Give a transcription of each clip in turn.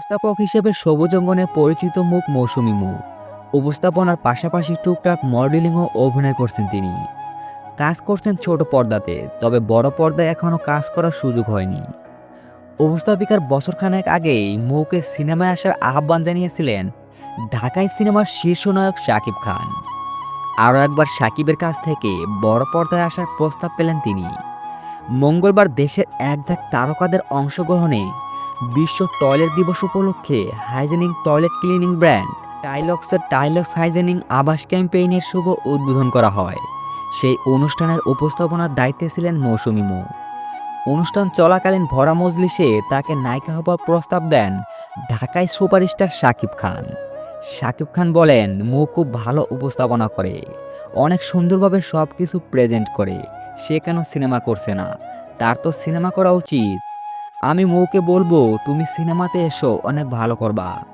উপস্থাপক হিসেবে সবুজ অঙ্গনে পরিচিত মুখ মৌসুমী মুখ উপস্থাপনার পাশাপাশি টুকটাক মডেলিং ও অভিনয় করছেন তিনি। কাজ করছেন ছোট পর্দাতে, তবে বড় পর্দায় এখনও কাজ করার সুযোগ হয়নি। উপস্থাপিকার বছরখানেক আগেই মৌকে সিনেমায় আসার আহ্বান জানিয়েছিলেন ঢাকায় সিনেমার শীর্ষ নায়ক শাকিব খান। আরও একবার শাকিবের কাছ থেকে বড় পর্দায় আসার প্রস্তাব পেলেন তিনি। মঙ্গলবার দেশের একঝাক তারকাদের অংশগ্রহণে বিশ্ব টয়লেট দিবস উপলক্ষে হাইজেনিং টয়লেট ক্লিনিং ব্র্যান্ড টাইলক্সের টাইলক্স হাইজেনিং আবাস ক্যাম্পেইনের শুভ উদ্বোধন করা হয়। সেই অনুষ্ঠানের উপস্থাপনার দায়িত্বে ছিলেন মৌসুমী মৌ। অনুষ্ঠান চলাকালীন ভরা মজলিসে তাকে নায়িকা হবার প্রস্তাব দেন ঢাকায় সুপারস্টার শাকিব খান। শাকিব খান বলেন, মৌ খুব ভালো উপস্থাপনা করে, অনেক সুন্দরভাবে সব কিছু প্রেজেন্ট করে, সে কেন সিনেমা করছে না? তার তো সিনেমা করা উচিত। আমি মৌকে বলব, তুমি সিনেমাতে এসো, অনেক ভালো করবা।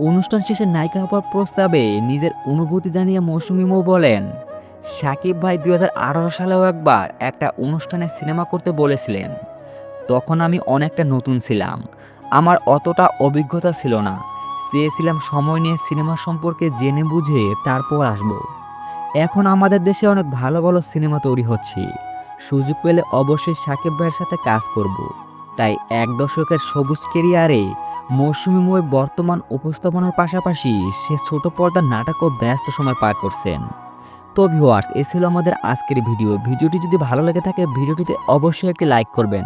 অনুষ্ঠান শেষে নায়িকা হওয়ার প্রস্তাবে নিজের অনুভূতি জানিয়ে মৌসুমি মৌ বলেন, সাকিব ভাই দু হাজার আঠারো সালেও একবার একটা অনুষ্ঠানে সিনেমা করতে বলেছিলেন। তখন আমি অনেকটা নতুন ছিলাম। আমার অতটা অভিজ্ঞতা ছিল না। চেয়েছিলাম সময় নিয়ে সিনেমা সম্পর্কে জেনে বুঝে তারপর আসব। এখন আমাদের দেশে অনেক ভালো ভালো সিনেমা তৈরি হচ্ছে। সুযোগ পেলে অবশ্যই সাকিব ভাইয়ের সাথে কাজ করব। তাই এক দশকের সবুজ কেরিয়ারে মৌসুমিময় বর্তমান উপস্থাপনার পাশাপাশি সে ছোট পর্দার নাটকও ব্যস্ত সময় পার করছেন। তো ভিওয়ার্স এ ছিল আমাদের আজকের ভিডিও ভিডিওটি যদি ভালো লেগে থাকে, ভিডিওটিতে অবশ্যই একটি লাইক করবেন।